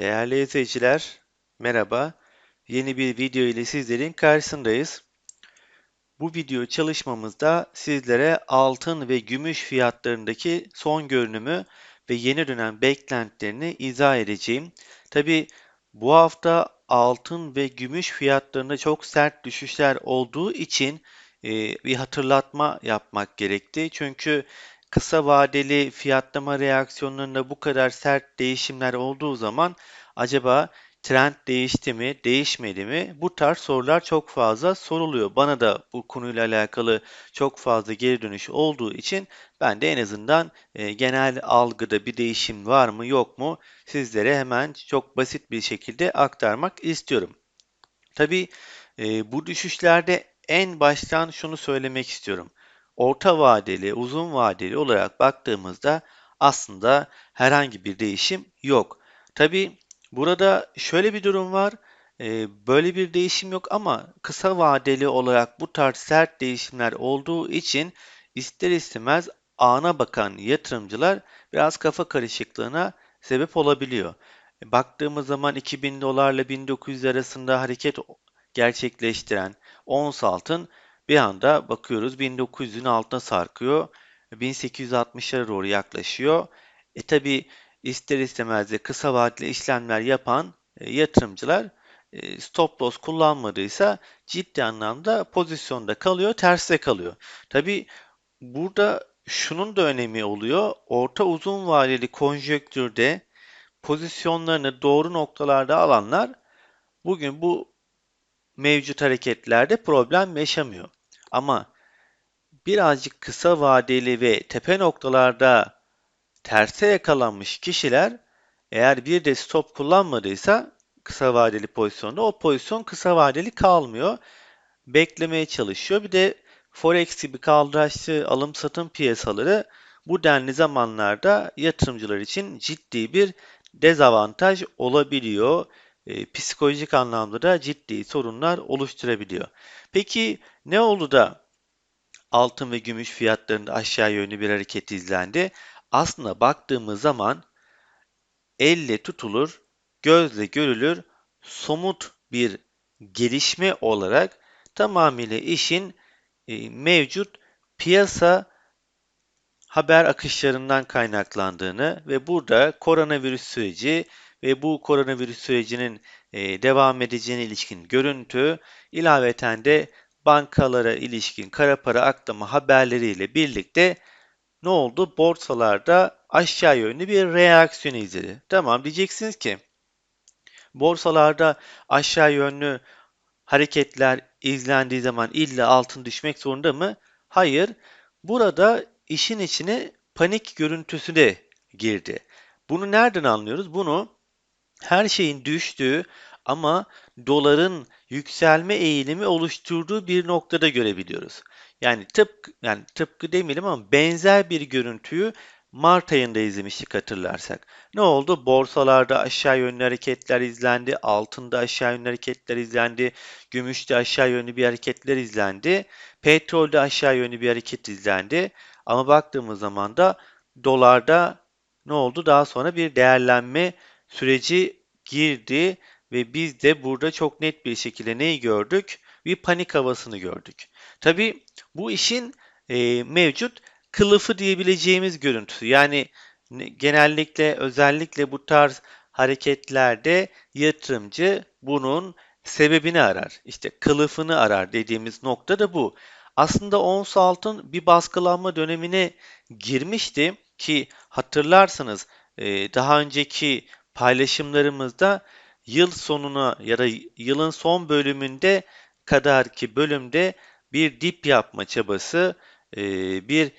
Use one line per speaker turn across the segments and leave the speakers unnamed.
Değerli izleyiciler, merhaba. Yeni bir video ile sizlerin karşısındayız. Bu video çalışmamızda sizlere altın ve gümüş fiyatlarındaki son görünümü ve yeni dönem beklentilerini izah edeceğim. Tabi bu hafta altın ve gümüş fiyatlarında çok sert düşüşler olduğu için e, bir hatırlatma yapmak gerekti. Çünkü kısa vadeli fiyatlama reaksiyonlarında bu kadar sert değişimler olduğu zaman acaba trend değişti mi, değişmedi mi? Bu tarz sorular çok fazla soruluyor. Bana da bu konuyla alakalı çok fazla geri dönüş olduğu için ben de en azından e, genel algıda bir değişim var mı yok mu sizlere hemen çok basit bir şekilde aktarmak istiyorum. Tabii e, bu düşüşlerde en baştan şunu söylemek istiyorum orta vadeli, uzun vadeli olarak baktığımızda aslında herhangi bir değişim yok. Tabi burada şöyle bir durum var. E, böyle bir değişim yok ama kısa vadeli olarak bu tarz sert değişimler olduğu için ister istemez ana bakan yatırımcılar biraz kafa karışıklığına sebep olabiliyor. Baktığımız zaman 2000 dolarla 1900 arasında hareket gerçekleştiren ons altın bir anda bakıyoruz 1900'ün altına sarkıyor. 1860'lara doğru yaklaşıyor. E tabi ister istemez de kısa vadeli işlemler yapan e, yatırımcılar e, stop loss kullanmadıysa ciddi anlamda pozisyonda kalıyor, terste kalıyor. Tabi burada şunun da önemi oluyor. Orta uzun vadeli konjöktürde pozisyonlarını doğru noktalarda alanlar bugün bu mevcut hareketlerde problem yaşamıyor. Ama birazcık kısa vadeli ve tepe noktalarda terse yakalanmış kişiler eğer bir de stop kullanmadıysa kısa vadeli pozisyonda o pozisyon kısa vadeli kalmıyor. Beklemeye çalışıyor. Bir de Forex gibi kaldıraçlı alım satım piyasaları bu denli zamanlarda yatırımcılar için ciddi bir dezavantaj olabiliyor. E, psikolojik anlamda da ciddi sorunlar oluşturabiliyor. Peki ne oldu da altın ve gümüş fiyatlarında aşağı yönlü bir hareket izlendi? Aslında baktığımız zaman elle tutulur, gözle görülür, somut bir gelişme olarak tamamıyla işin e, mevcut piyasa haber akışlarından kaynaklandığını ve burada koronavirüs süreci ve bu koronavirüs sürecinin e, devam edeceğine ilişkin görüntü, ilaveten de bankalara ilişkin kara para aklama haberleriyle birlikte ne oldu? Borsalarda aşağı yönlü bir reaksiyon izledi. Tamam diyeceksiniz ki borsalarda aşağı yönlü hareketler izlendiği zaman illa altın düşmek zorunda mı? Hayır. Burada işin içine panik görüntüsü de girdi. Bunu nereden anlıyoruz? Bunu her şeyin düştüğü ama doların yükselme eğilimi oluşturduğu bir noktada görebiliyoruz. Yani tıpkı yani tıpkı demeyelim ama benzer bir görüntüyü Mart ayında izlemiştik hatırlarsak. Ne oldu? Borsalarda aşağı yönlü hareketler izlendi, altında aşağı yönlü hareketler izlendi, gümüşte aşağı yönlü bir hareketler izlendi, petrolde aşağı yönlü bir hareket izlendi. Ama baktığımız zaman da dolarda ne oldu? Daha sonra bir değerlenme süreci girdi ve biz de burada çok net bir şekilde neyi gördük? Bir panik havasını gördük. Tabi bu işin e, mevcut kılıfı diyebileceğimiz görüntüsü. Yani genellikle özellikle bu tarz hareketlerde yatırımcı bunun sebebini arar. İşte kılıfını arar dediğimiz nokta da bu. Aslında ons altın bir baskılanma dönemine girmişti ki hatırlarsanız e, daha önceki paylaşımlarımızda yıl sonuna ya da yılın son bölümünde kadar ki bölümde bir dip yapma çabası, e, bir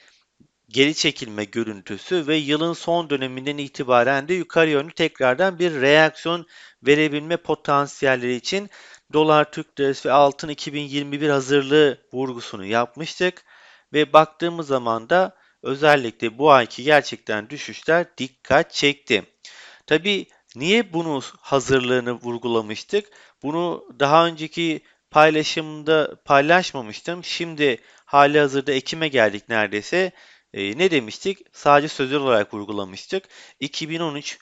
geri çekilme görüntüsü ve yılın son döneminden itibaren de yukarı yönlü tekrardan bir reaksiyon verebilme potansiyelleri için dolar, Türk lirası ve altın 2021 hazırlığı vurgusunu yapmıştık ve baktığımız zaman da özellikle bu ayki gerçekten düşüşler dikkat çekti. Tabi niye bunu hazırlığını vurgulamıştık? Bunu daha önceki paylaşımda paylaşmamıştım. Şimdi hali hazırda Ekim'e geldik neredeyse. E, ne demiştik? Sadece sözler olarak vurgulamıştık. 2013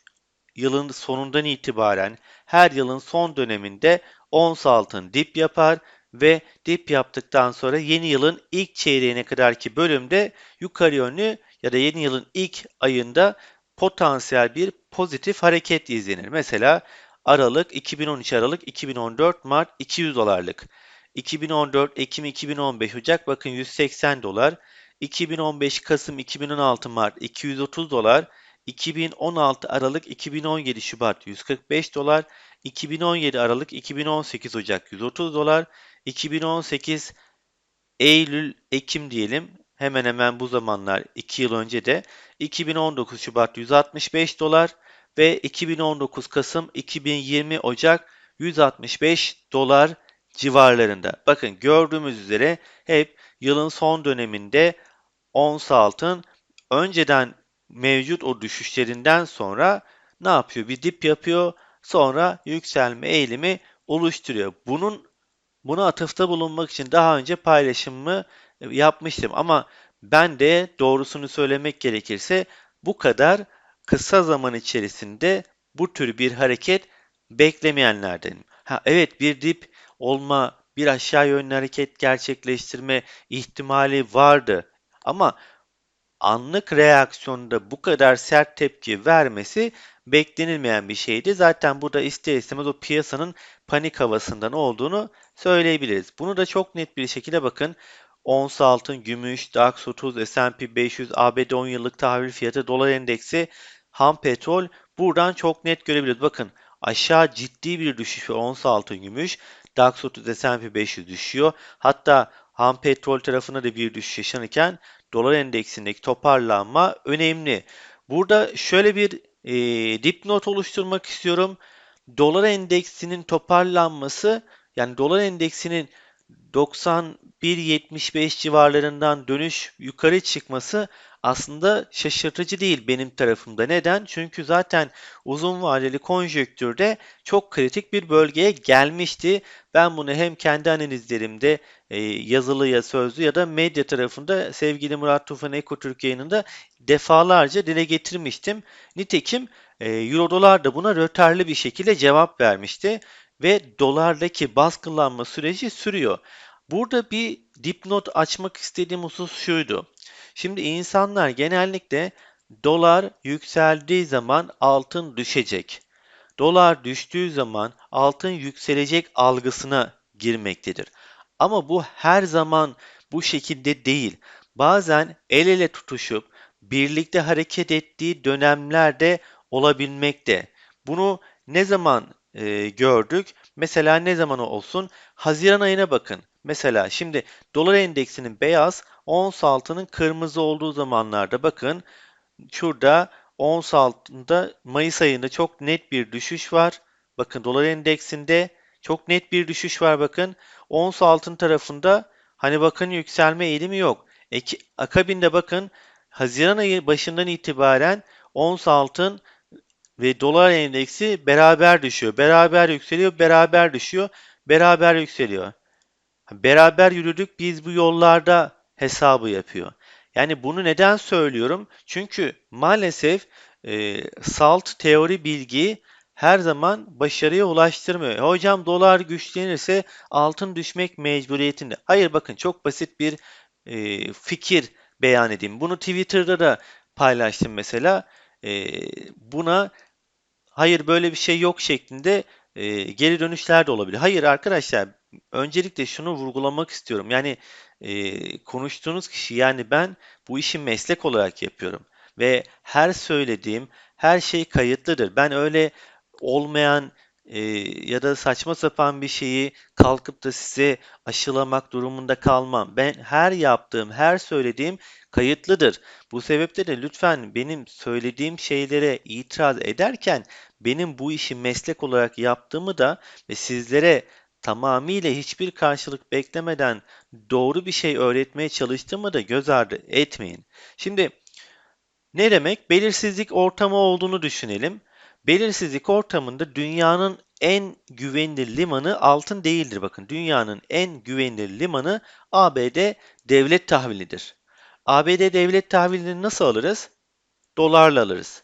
yılın sonundan itibaren her yılın son döneminde ons altın dip yapar ve dip yaptıktan sonra yeni yılın ilk çeyreğine kadarki bölümde yukarı yönlü ya da yeni yılın ilk ayında potansiyel bir pozitif hareket izlenir. Mesela Aralık 2013 Aralık 2014 Mart 200 dolarlık. 2014 Ekim 2015 Ocak bakın 180 dolar. 2015 Kasım 2016 Mart 230 dolar. 2016 Aralık 2017 Şubat 145 dolar. 2017 Aralık 2018 Ocak 130 dolar. 2018 Eylül Ekim diyelim hemen hemen bu zamanlar 2 yıl önce de 2019 Şubat 165 dolar ve 2019 Kasım 2020 Ocak 165 dolar civarlarında. Bakın gördüğümüz üzere hep yılın son döneminde ons altın önceden mevcut o düşüşlerinden sonra ne yapıyor? Bir dip yapıyor. Sonra yükselme eğilimi oluşturuyor. Bunun buna atıfta bulunmak için daha önce paylaşımımı yapmıştım ama ben de doğrusunu söylemek gerekirse bu kadar kısa zaman içerisinde bu tür bir hareket beklemeyenlerdenim. Ha evet bir dip olma, bir aşağı yönlü hareket gerçekleştirme ihtimali vardı. Ama anlık reaksiyonda bu kadar sert tepki vermesi beklenilmeyen bir şeydi. Zaten burada ister istemez o piyasanın panik havasından olduğunu söyleyebiliriz. Bunu da çok net bir şekilde bakın. Ons altın, gümüş, DAX 30, S&P 500, ABD 10 yıllık tahvil fiyatı, dolar endeksi, ham petrol buradan çok net görebiliyoruz. Bakın aşağı ciddi bir düşüş var. Ons altın, gümüş, DAX 30, S&P 500 düşüyor. Hatta ham petrol tarafında da bir düşüş yaşanırken dolar endeksindeki toparlanma önemli. Burada şöyle bir e, dipnot oluşturmak istiyorum. Dolar endeksinin toparlanması yani dolar endeksinin 91-75 civarlarından dönüş yukarı çıkması aslında şaşırtıcı değil benim tarafımda. Neden? Çünkü zaten uzun vadeli konjöktürde çok kritik bir bölgeye gelmişti. Ben bunu hem kendi analizlerimde e, yazılı ya sözlü ya da medya tarafında sevgili Murat Tufan Eko Türkiye'nin de defalarca dile getirmiştim. Nitekim e, Euro dolar da buna rötarlı bir şekilde cevap vermişti ve dolardaki baskılanma süreci sürüyor. Burada bir dipnot açmak istediğim husus şuydu. Şimdi insanlar genellikle dolar yükseldiği zaman altın düşecek. Dolar düştüğü zaman altın yükselecek algısına girmektedir. Ama bu her zaman bu şekilde değil. Bazen el ele tutuşup birlikte hareket ettiği dönemlerde olabilmekte. Bunu ne zaman e, gördük? Mesela ne zaman olsun? Haziran ayına bakın. Mesela şimdi dolar endeksinin beyaz, ons altının kırmızı olduğu zamanlarda bakın şurada ons altında Mayıs ayında çok net bir düşüş var. Bakın dolar endeksinde çok net bir düşüş var bakın. Ons altın tarafında hani bakın yükselme eğilimi yok. Eki, akabinde bakın Haziran ayı başından itibaren ons altın ve dolar endeksi beraber düşüyor. Beraber yükseliyor, beraber düşüyor, beraber yükseliyor. Beraber yürüdük biz bu yollarda hesabı yapıyor. Yani bunu neden söylüyorum? Çünkü maalesef e, salt teori bilgi her zaman başarıya ulaştırmıyor. E, hocam dolar güçlenirse altın düşmek mecburiyetinde. Hayır bakın çok basit bir e, fikir beyan edeyim. Bunu Twitter'da da paylaştım mesela. E, buna hayır böyle bir şey yok şeklinde e, geri dönüşler de olabilir. Hayır arkadaşlar öncelikle şunu vurgulamak istiyorum. Yani e, konuştuğunuz kişi yani ben bu işi meslek olarak yapıyorum. Ve her söylediğim her şey kayıtlıdır. Ben öyle olmayan e, ya da saçma sapan bir şeyi kalkıp da size aşılamak durumunda kalmam. Ben her yaptığım, her söylediğim kayıtlıdır. Bu sebeple de lütfen benim söylediğim şeylere itiraz ederken benim bu işi meslek olarak yaptığımı da ve sizlere tamamıyla hiçbir karşılık beklemeden doğru bir şey öğretmeye çalıştığımı da göz ardı etmeyin. Şimdi ne demek? Belirsizlik ortamı olduğunu düşünelim. Belirsizlik ortamında dünyanın en güvenilir limanı altın değildir. Bakın dünyanın en güvenilir limanı ABD devlet tahvilidir. ABD devlet tahvilini nasıl alırız? Dolarla alırız.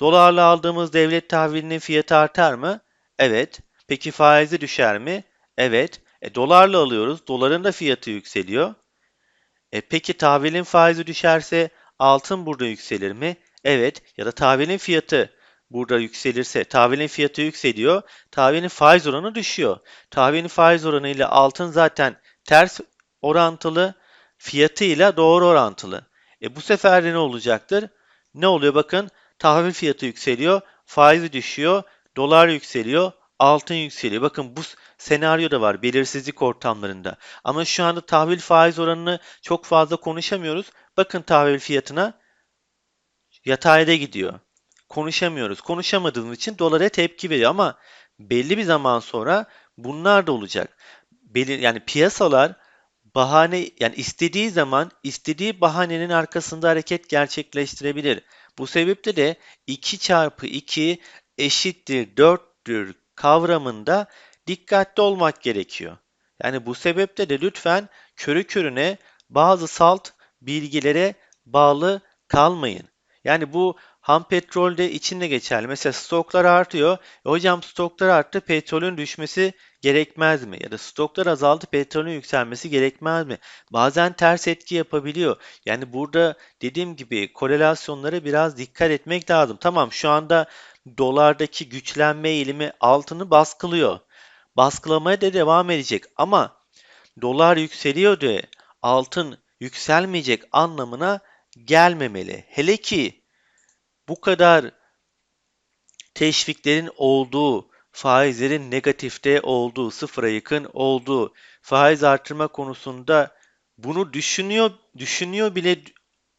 Dolarla aldığımız devlet tahvilinin fiyatı artar mı? Evet. Peki faizi düşer mi? Evet. E, dolarla alıyoruz. Doların da fiyatı yükseliyor. E, peki tahvilin faizi düşerse altın burada yükselir mi? Evet. Ya da tahvilin fiyatı burada yükselirse, tahvilin fiyatı yükseliyor, tahvilin faiz oranı düşüyor. Tahvilin faiz oranı ile altın zaten ters orantılı, fiyatıyla doğru orantılı. E bu sefer de ne olacaktır? Ne oluyor bakın? Tahvil fiyatı yükseliyor, faizi düşüyor, dolar yükseliyor, altın yükseliyor. Bakın bu senaryo da var belirsizlik ortamlarında. Ama şu anda tahvil faiz oranını çok fazla konuşamıyoruz. Bakın tahvil fiyatına yatayda gidiyor. Konuşamıyoruz. Konuşamadığımız için dolara tepki veriyor ama belli bir zaman sonra bunlar da olacak. Belir yani piyasalar bahane yani istediği zaman istediği bahanenin arkasında hareket gerçekleştirebilir. Bu sebeple de 2 çarpı 2 eşittir 4'tür kavramında dikkatli olmak gerekiyor. Yani bu sebeple de lütfen körü körüne bazı salt bilgilere bağlı kalmayın. Yani bu ham petrolde için de geçerli. Mesela stoklar artıyor. E hocam stoklar arttı, petrolün düşmesi gerekmez mi? Ya da stoklar azaldı, petrolün yükselmesi gerekmez mi? Bazen ters etki yapabiliyor. Yani burada dediğim gibi korelasyonlara biraz dikkat etmek lazım. Tamam şu anda dolardaki güçlenme eğilimi altını baskılıyor. Baskılamaya da devam edecek ama dolar yükseliyor diye altın yükselmeyecek anlamına gelmemeli. Hele ki bu kadar teşviklerin olduğu, faizlerin negatifte olduğu, sıfıra yakın olduğu, faiz artırma konusunda bunu düşünüyor düşünüyor bile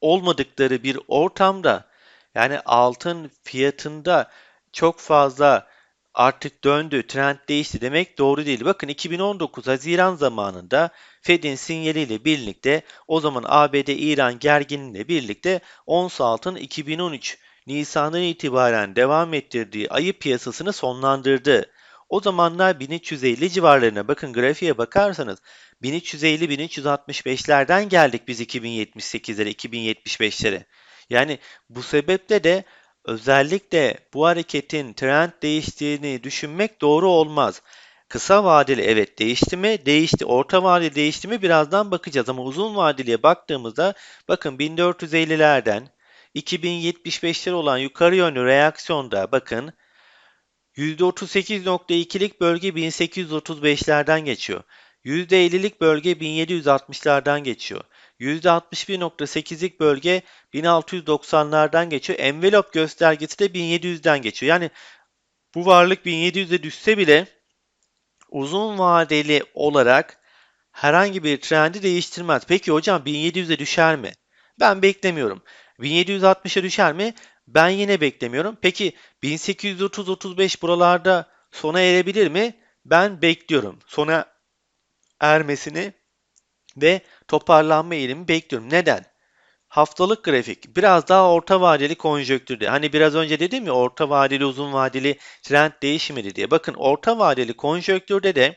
olmadıkları bir ortamda yani altın fiyatında çok fazla artık döndü, trend değişti demek doğru değil. Bakın 2019 Haziran zamanında Fed'in sinyaliyle birlikte o zaman ABD-İran gerginliğiyle birlikte ons altın 2013 Nisan'dan itibaren devam ettirdiği ayı piyasasını sonlandırdı. O zamanlar 1350 civarlarına bakın grafiğe bakarsanız 1350-1365'lerden geldik biz 2078'lere, 2075'lere. Yani bu sebeple de özellikle bu hareketin trend değiştiğini düşünmek doğru olmaz. Kısa vadeli evet değişti mi? Değişti. Orta vadeli değişti mi? Birazdan bakacağız ama uzun vadeliye baktığımızda bakın 1450'lerden 2075'ler olan yukarı yönlü reaksiyonda bakın %38.2'lik bölge 1835'lerden geçiyor. %50'lik bölge 1760'lardan geçiyor. %61.8'lik bölge 1690'lardan geçiyor. Envelop göstergesi de 1700'den geçiyor. Yani bu varlık 1700'e düşse bile uzun vadeli olarak herhangi bir trendi değiştirmez. Peki hocam 1700'e düşer mi? Ben beklemiyorum. 1760'a düşer mi? Ben yine beklemiyorum. Peki 1830-35 buralarda sona erebilir mi? Ben bekliyorum. Sona ermesini ve toparlanma eğilimi bekliyorum. Neden? Haftalık grafik biraz daha orta vadeli konjöktürde. Hani biraz önce dedim ya orta vadeli uzun vadeli trend değişmedi diye. Bakın orta vadeli konjöktürde de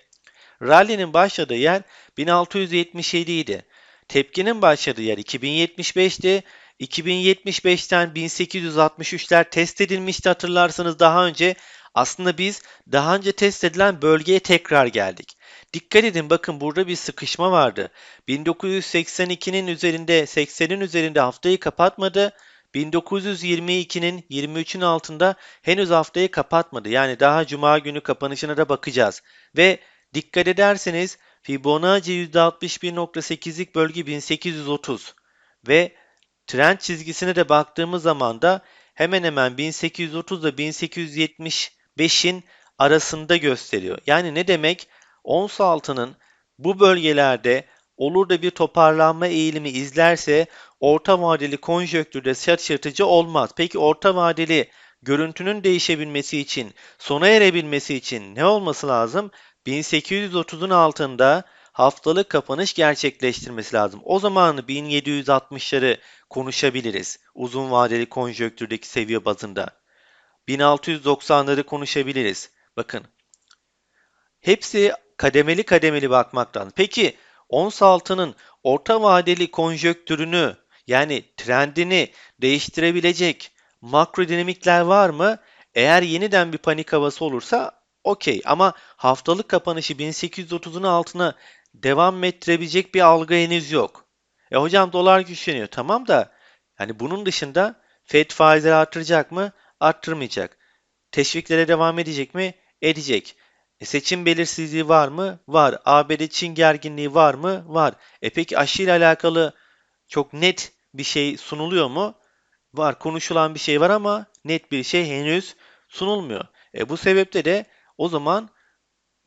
rally'nin başladığı yer 1677 idi. Tepkinin başladığı yer 2075'ti. 2075'ten 1863'ler test edilmişti hatırlarsanız daha önce. Aslında biz daha önce test edilen bölgeye tekrar geldik. Dikkat edin bakın burada bir sıkışma vardı. 1982'nin üzerinde 80'in üzerinde haftayı kapatmadı. 1922'nin 23'ün altında henüz haftayı kapatmadı. Yani daha cuma günü kapanışına da bakacağız. Ve dikkat ederseniz Fibonacci %61.8'lik bölge 1830 ve trend çizgisine de baktığımız zaman da hemen hemen 1830 ile 1875'in arasında gösteriyor. Yani ne demek? Ons altının bu bölgelerde olur da bir toparlanma eğilimi izlerse orta vadeli konjöktürde şaşırtıcı olmaz. Peki orta vadeli görüntünün değişebilmesi için, sona erebilmesi için ne olması lazım? 1830'un altında haftalık kapanış gerçekleştirmesi lazım. O zaman 1760'ları konuşabiliriz uzun vadeli konjöktürdeki seviye bazında. 1690'ları konuşabiliriz. Bakın. Hepsi kademeli kademeli bakmaktan. Peki ons altının orta vadeli konjöktürünü yani trendini değiştirebilecek makro dinamikler var mı? Eğer yeniden bir panik havası olursa okey ama haftalık kapanışı 1830'un altına devam ettirebilecek bir algı henüz yok. E hocam dolar güçleniyor tamam da yani bunun dışında Fed faizleri artıracak mı? Arttırmayacak. Teşviklere devam edecek mi? Edecek. E seçim belirsizliği var mı? Var. ABD-Çin gerginliği var mı? Var. E peki aşı ile alakalı çok net bir şey sunuluyor mu? Var. Konuşulan bir şey var ama net bir şey henüz sunulmuyor. E bu sebeple de o zaman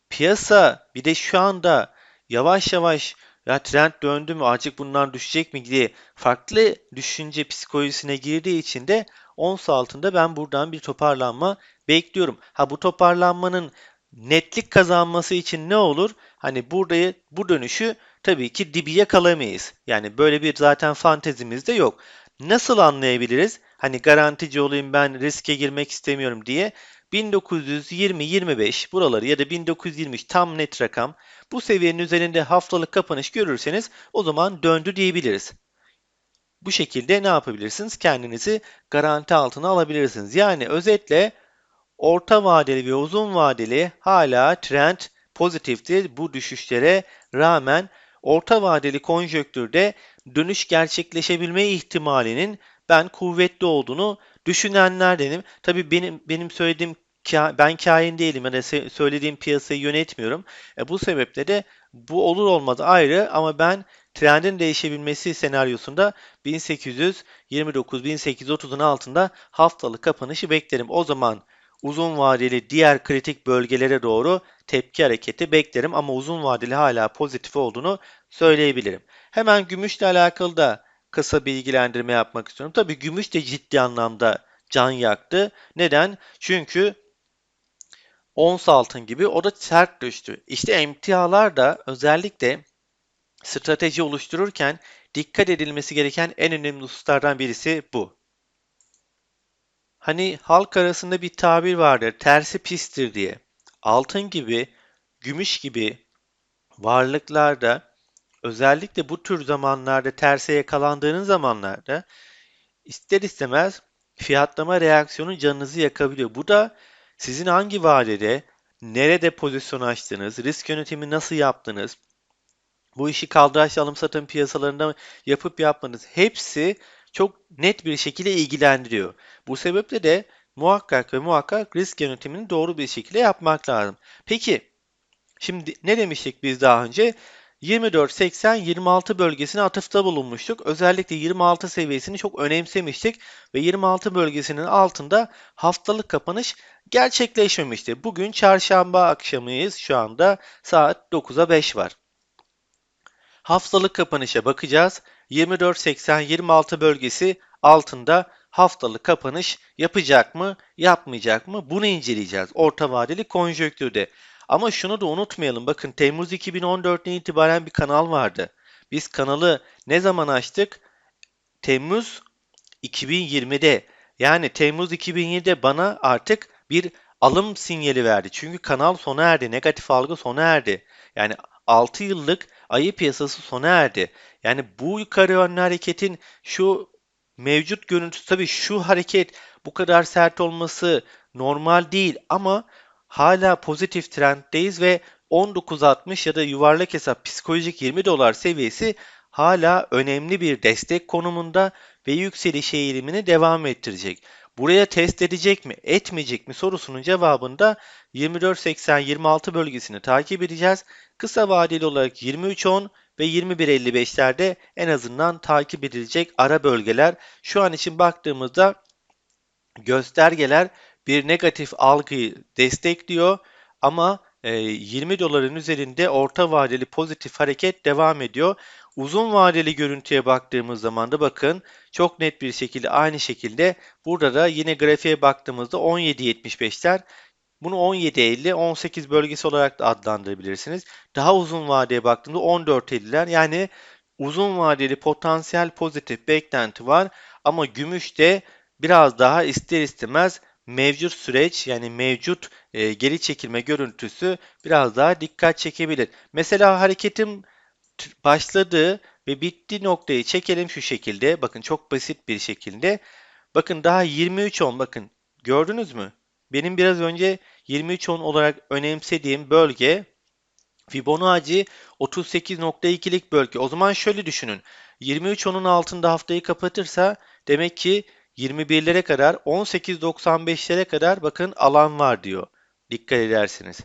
piyasa bir de şu anda yavaş yavaş ya trend döndü mü artık bunlar düşecek mi diye farklı düşünce psikolojisine girdiği için de ons altında ben buradan bir toparlanma bekliyorum. Ha bu toparlanmanın netlik kazanması için ne olur? Hani burada bu dönüşü tabii ki dibi yakalamayız. Yani böyle bir zaten fantezimiz de yok. Nasıl anlayabiliriz? Hani garantici olayım ben riske girmek istemiyorum diye 1920-25 buraları ya da 1923 tam net rakam bu seviyenin üzerinde haftalık kapanış görürseniz o zaman döndü diyebiliriz. Bu şekilde ne yapabilirsiniz? Kendinizi garanti altına alabilirsiniz. Yani özetle orta vadeli ve uzun vadeli hala trend pozitiftir bu düşüşlere rağmen orta vadeli konjöktürde dönüş gerçekleşebilme ihtimalinin ben kuvvetli olduğunu düşünenlerdenim. Tabii benim benim söylediğim ben kain değilim ya da söylediğim piyasayı yönetmiyorum. E, bu sebeple de bu olur olmaz ayrı ama ben trendin değişebilmesi senaryosunda 1829-1830'un altında haftalık kapanışı beklerim. O zaman uzun vadeli diğer kritik bölgelere doğru tepki hareketi beklerim ama uzun vadeli hala pozitif olduğunu söyleyebilirim. Hemen gümüşle alakalı da kısa bilgilendirme yapmak istiyorum. Tabii gümüş de ciddi anlamda can yaktı. Neden? Çünkü ons altın gibi o da sert düştü. İşte emtialar da özellikle strateji oluştururken dikkat edilmesi gereken en önemli hususlardan birisi bu. Hani halk arasında bir tabir vardır, tersi pistir diye. Altın gibi, gümüş gibi varlıklarda özellikle bu tür zamanlarda terse yakalandığınız zamanlarda ister istemez fiyatlama reaksiyonu canınızı yakabiliyor. Bu da sizin hangi vadede, nerede pozisyon açtınız, risk yönetimi nasıl yaptınız, bu işi kaldıraç alım satım piyasalarında yapıp yapmanız hepsi çok net bir şekilde ilgilendiriyor. Bu sebeple de muhakkak ve muhakkak risk yönetimini doğru bir şekilde yapmak lazım. Peki, şimdi ne demiştik biz daha önce? 24-80-26 bölgesine atıfta bulunmuştuk. Özellikle 26 seviyesini çok önemsemiştik ve 26 bölgesinin altında haftalık kapanış gerçekleşmemişti. Bugün çarşamba akşamıyız şu anda saat 9'a 5 var. Haftalık kapanışa bakacağız. 24-80-26 bölgesi altında haftalık kapanış yapacak mı, yapmayacak mı? Bunu inceleyeceğiz orta vadeli konjöktürde. Ama şunu da unutmayalım. Bakın Temmuz 2014'ten itibaren bir kanal vardı. Biz kanalı ne zaman açtık? Temmuz 2020'de. Yani Temmuz 2020'de bana artık bir alım sinyali verdi. Çünkü kanal sona erdi. Negatif algı sona erdi. Yani 6 yıllık ayı piyasası sona erdi. Yani bu yukarı yönlü hareketin şu mevcut görüntüsü tabii şu hareket bu kadar sert olması normal değil ama hala pozitif trenddeyiz ve 19.60 ya da yuvarlak hesap psikolojik 20 dolar seviyesi hala önemli bir destek konumunda ve yükseliş eğilimini devam ettirecek. Buraya test edecek mi, etmeyecek mi sorusunun cevabında 24.80-26 bölgesini takip edeceğiz. Kısa vadeli olarak 23.10 ve 21.55'lerde en azından takip edilecek ara bölgeler. Şu an için baktığımızda göstergeler bir negatif algıyı destekliyor ama 20 e, doların üzerinde orta vadeli pozitif hareket devam ediyor. Uzun vadeli görüntüye baktığımız zaman da bakın çok net bir şekilde aynı şekilde burada da yine grafiğe baktığımızda 17.75'ler bunu 17.50, 18 bölgesi olarak da adlandırabilirsiniz. Daha uzun vadeye baktığımda 14.50'ler yani uzun vadeli potansiyel pozitif beklenti var ama gümüşte biraz daha ister istemez mevcut süreç yani mevcut e, geri çekilme görüntüsü biraz daha dikkat çekebilir. Mesela hareketim başladığı ve bitti noktayı çekelim şu şekilde. Bakın çok basit bir şekilde. Bakın daha 23 10 bakın gördünüz mü? Benim biraz önce 23 10 olarak önemsediğim bölge Fibonacci 38.2'lik bölge. O zaman şöyle düşünün. 23 onun altında haftayı kapatırsa demek ki 21'lere kadar 18.95'lere kadar bakın alan var diyor. Dikkat edersiniz.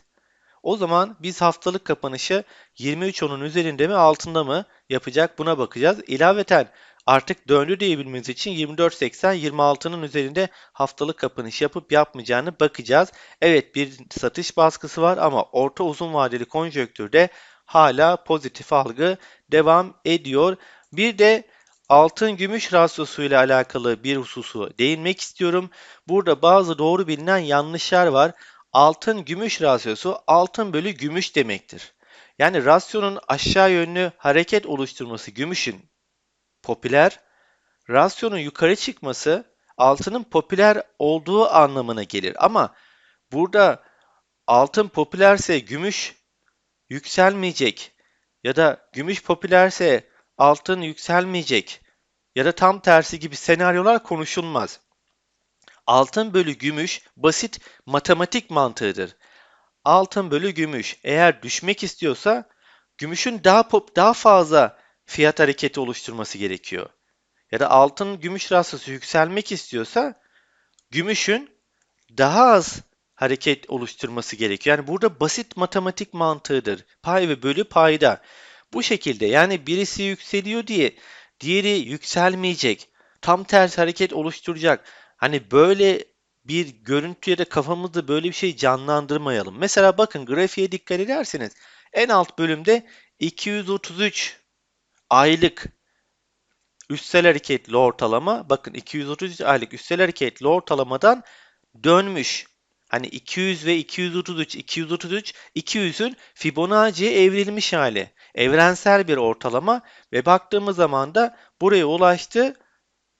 O zaman biz haftalık kapanışı 23 onun üzerinde mi altında mı yapacak buna bakacağız. İlaveten artık döndü diyebilmemiz için 24.80 26'nın üzerinde haftalık kapanış yapıp yapmayacağını bakacağız. Evet bir satış baskısı var ama orta uzun vadeli konjonktürde hala pozitif algı devam ediyor. Bir de altın gümüş rasyosu ile alakalı bir hususu değinmek istiyorum. Burada bazı doğru bilinen yanlışlar var. Altın gümüş rasyosu altın bölü gümüş demektir. Yani rasyonun aşağı yönlü hareket oluşturması gümüşün popüler, rasyonun yukarı çıkması altının popüler olduğu anlamına gelir. Ama burada altın popülerse gümüş yükselmeyecek ya da gümüş popülerse altın yükselmeyecek ya da tam tersi gibi senaryolar konuşulmaz. Altın bölü gümüş basit matematik mantığıdır. Altın bölü gümüş eğer düşmek istiyorsa gümüşün daha pop daha fazla fiyat hareketi oluşturması gerekiyor. Ya da altın gümüş rasyosu yükselmek istiyorsa gümüşün daha az hareket oluşturması gerekiyor. Yani burada basit matematik mantığıdır. Pay ve bölü payda. Bu şekilde yani birisi yükseliyor diye diğeri yükselmeyecek. Tam tersi hareket oluşturacak. Hani böyle bir görüntüye de kafamızda böyle bir şey canlandırmayalım. Mesela bakın grafiğe dikkat ederseniz en alt bölümde 233 aylık üstel hareketli ortalama bakın 233 aylık üstel hareketli ortalamadan dönmüş. Hani 200 ve 233, 233, 200'ün Fibonacci'ye evrilmiş hali. Evrensel bir ortalama ve baktığımız zaman da buraya ulaştı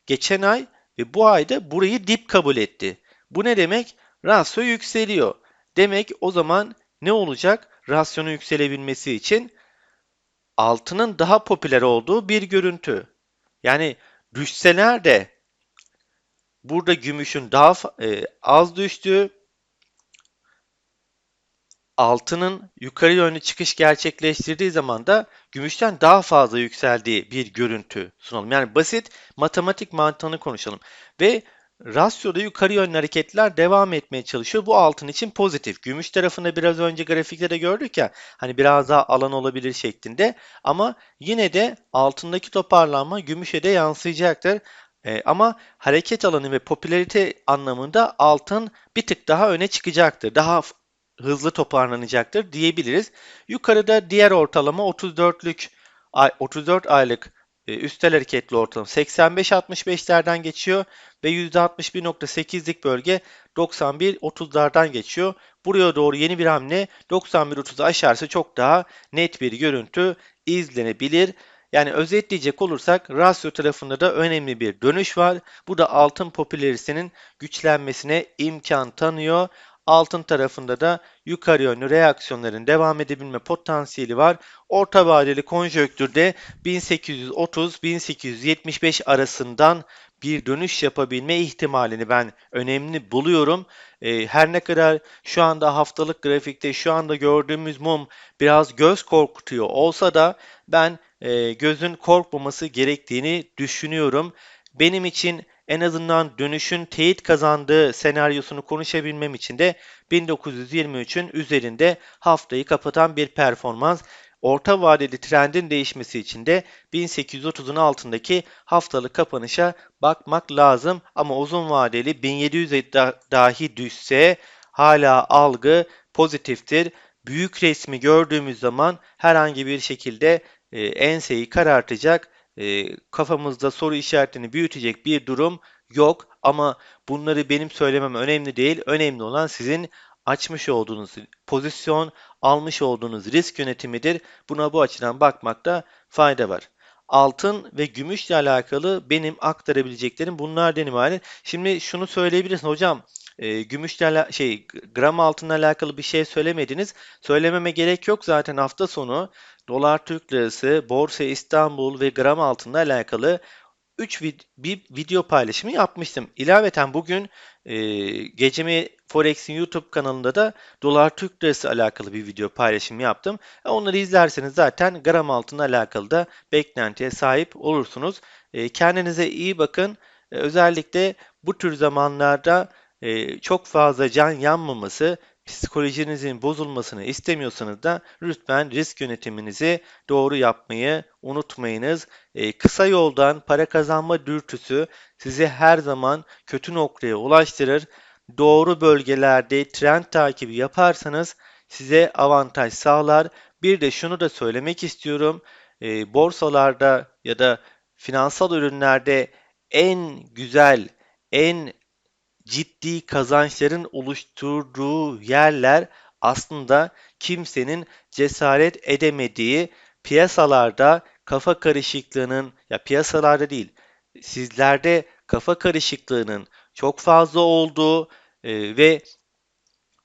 geçen ay ve bu ayda burayı dip kabul etti. Bu ne demek? Rasyo yükseliyor. Demek o zaman ne olacak? Rasyonun yükselebilmesi için altının daha popüler olduğu bir görüntü. Yani düşseler de burada gümüşün daha e, az düştüğü, altının yukarı yönlü çıkış gerçekleştirdiği zaman da gümüşten daha fazla yükseldiği bir görüntü sunalım. Yani basit matematik mantığını konuşalım. Ve Rasyoda yukarı yönlü hareketler devam etmeye çalışıyor. Bu altın için pozitif. Gümüş tarafında biraz önce grafikte de gördük ya hani biraz daha alan olabilir şeklinde. Ama yine de altındaki toparlanma gümüşe de yansıyacaktır. E, ama hareket alanı ve popülarite anlamında altın bir tık daha öne çıkacaktır. Daha hızlı toparlanacaktır diyebiliriz. Yukarıda diğer ortalama 34'lük 34 aylık e, üstel hareketli ortalama 85-65'lerden geçiyor ve %61.8'lik bölge 91-30'lardan geçiyor. Buraya doğru yeni bir hamle 91-30'u aşarsa çok daha net bir görüntü izlenebilir. Yani özetleyecek olursak rasyo tarafında da önemli bir dönüş var. Bu da altın popülaritesinin güçlenmesine imkan tanıyor. Altın tarafında da yukarı yönlü reaksiyonların devam edebilme potansiyeli var. Orta vadeli konjöktürde 1830-1875 arasından bir dönüş yapabilme ihtimalini ben önemli buluyorum. E, her ne kadar şu anda haftalık grafikte şu anda gördüğümüz mum biraz göz korkutuyor olsa da ben e, gözün korkmaması gerektiğini düşünüyorum. Benim için en azından dönüşün teyit kazandığı senaryosunu konuşabilmem için de 1923'ün üzerinde haftayı kapatan bir performans. Orta vadeli trendin değişmesi için de 1830'un altındaki haftalık kapanışa bakmak lazım. Ama uzun vadeli 1700'e dahi düşse hala algı pozitiftir. Büyük resmi gördüğümüz zaman herhangi bir şekilde e, enseyi karartacak e, kafamızda soru işaretini büyütecek bir durum yok. Ama bunları benim söylemem önemli değil. Önemli olan sizin açmış olduğunuz pozisyon, almış olduğunuz risk yönetimidir. Buna bu açıdan bakmakta fayda var. Altın ve gümüşle alakalı benim aktarabileceklerim bunlardan ibaret. Şimdi şunu söyleyebilirsin hocam. E, gümüşle şey gram altınla alakalı bir şey söylemediniz. Söylememe gerek yok zaten hafta sonu dolar Türk lirası, borsa İstanbul ve gram altınla alakalı 3 bir video paylaşımı yapmıştım. İlaveten bugün e, Gecemi Forex'in YouTube kanalında da dolar Türk lirası alakalı bir video paylaşımı yaptım. E, onları izlerseniz zaten gram altına alakalı da beklentiye sahip olursunuz. E, kendinize iyi bakın. E, özellikle bu tür zamanlarda e, çok fazla can yanmaması, psikolojinizin bozulmasını istemiyorsanız da lütfen risk yönetiminizi doğru yapmayı unutmayınız. E, kısa yoldan para kazanma dürtüsü sizi her zaman kötü noktaya ulaştırır. Doğru bölgelerde trend takibi yaparsanız size avantaj sağlar. Bir de şunu da söylemek istiyorum. E, borsalarda ya da finansal ürünlerde en güzel, en ciddi kazançların oluşturduğu yerler aslında kimsenin cesaret edemediği piyasalarda kafa karışıklığının ya piyasalarda değil sizlerde kafa karışıklığının çok fazla olduğu e, ve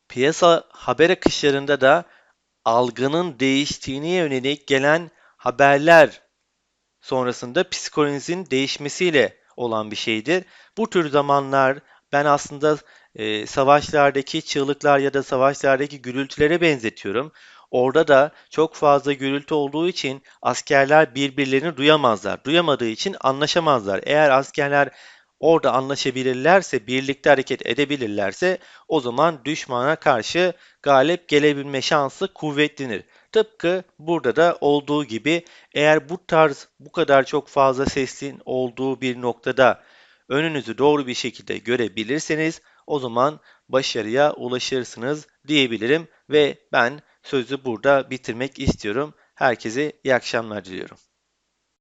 piyasa haber akışlarında da algının değiştiğine yönelik gelen haberler sonrasında psikolojinin değişmesiyle olan bir şeydir. Bu tür zamanlar ben aslında e, savaşlardaki çığlıklar ya da savaşlardaki gürültülere benzetiyorum. Orada da çok fazla gürültü olduğu için askerler birbirlerini duyamazlar. Duyamadığı için anlaşamazlar. Eğer askerler orada anlaşabilirlerse, birlikte hareket edebilirlerse o zaman düşmana karşı galip gelebilme şansı kuvvetlenir. Tıpkı burada da olduğu gibi eğer bu tarz bu kadar çok fazla sesin olduğu bir noktada önünüzü doğru bir şekilde görebilirseniz o zaman başarıya ulaşırsınız diyebilirim ve ben sözü burada bitirmek istiyorum. Herkese iyi akşamlar diliyorum.